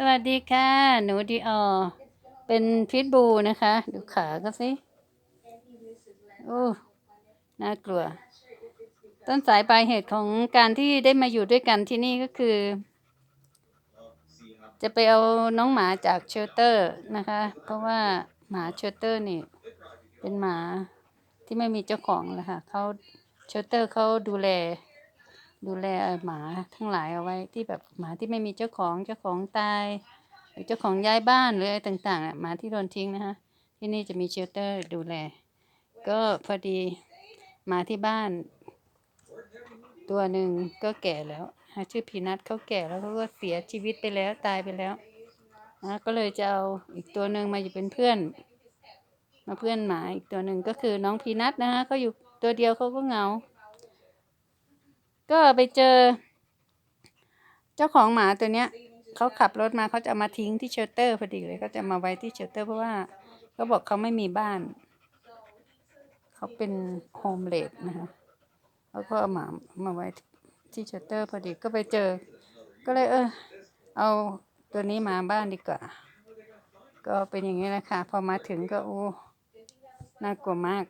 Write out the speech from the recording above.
สวัสดีค่ะ หนูดีออเป็นพิทบูนะคะ ดูขาก็สิโอ้น่ากลัว ต้นสายปลายเหตุของการที่ได้มาอยู่ด้วยกันที่นี่ก็คือ จะไปเอาน้องหมาจากเชลเตอร์นะคะ เพราะว่าหมาเชลเตอร์นี่เป็นหมาที่ไม่มีเจ้าของแล้วค่ะเขาเชลเตอร์เขาดูแล ดูแลหมาทั้งหลายเอาไว้ที่แบบหมาที่ไม่มีเจ้าของเจ้าของตายหรือเจ้าของย้ายบ้านหรืออะไรต่างๆอะหมาที่โดนทิ้งนะคะที่นี่จะมีเชลเตอร์ดูแล ก็พอดีหมาที่บ้าน ตัวหนึ่งก็แก่แล้วชื่อพีนัทเขาแก่แล้วเขาก็เสียชีวิตไปแล้วตายไปแล้วนะก็เลยจะเอาอีกตัวหนึ่งมาอยู่เป็นเพื่อน มาเพื่อนหมาอีกตัวหนึ่งก็คือน้องพีนัทนะคะเขาอยู่ตัวเดียวเขาก็เหงา ก็ไปเจอ เจ้าของหมาตัวเนี้ยเขาขับรถมาเขาจะเอามาทิ้งที่เชลเตอร์พอดีเลยเขาจะมาไว้ที่เชลเตอร์เพราะว่าเขาบอกเขาไม่มีบ้าน เขาเป็นโฮมเลดนะคะเขาก็เอาหมามาไว้ที่เชลเตอร์พอดีก็ไปเจอ ก็เลยเออ เอาตัวนี้มาบ้านดีกว่า ก็เป็นอย่างนี้แหละค่ะ พอมาถึงก็โอ้น่ากลัวมาก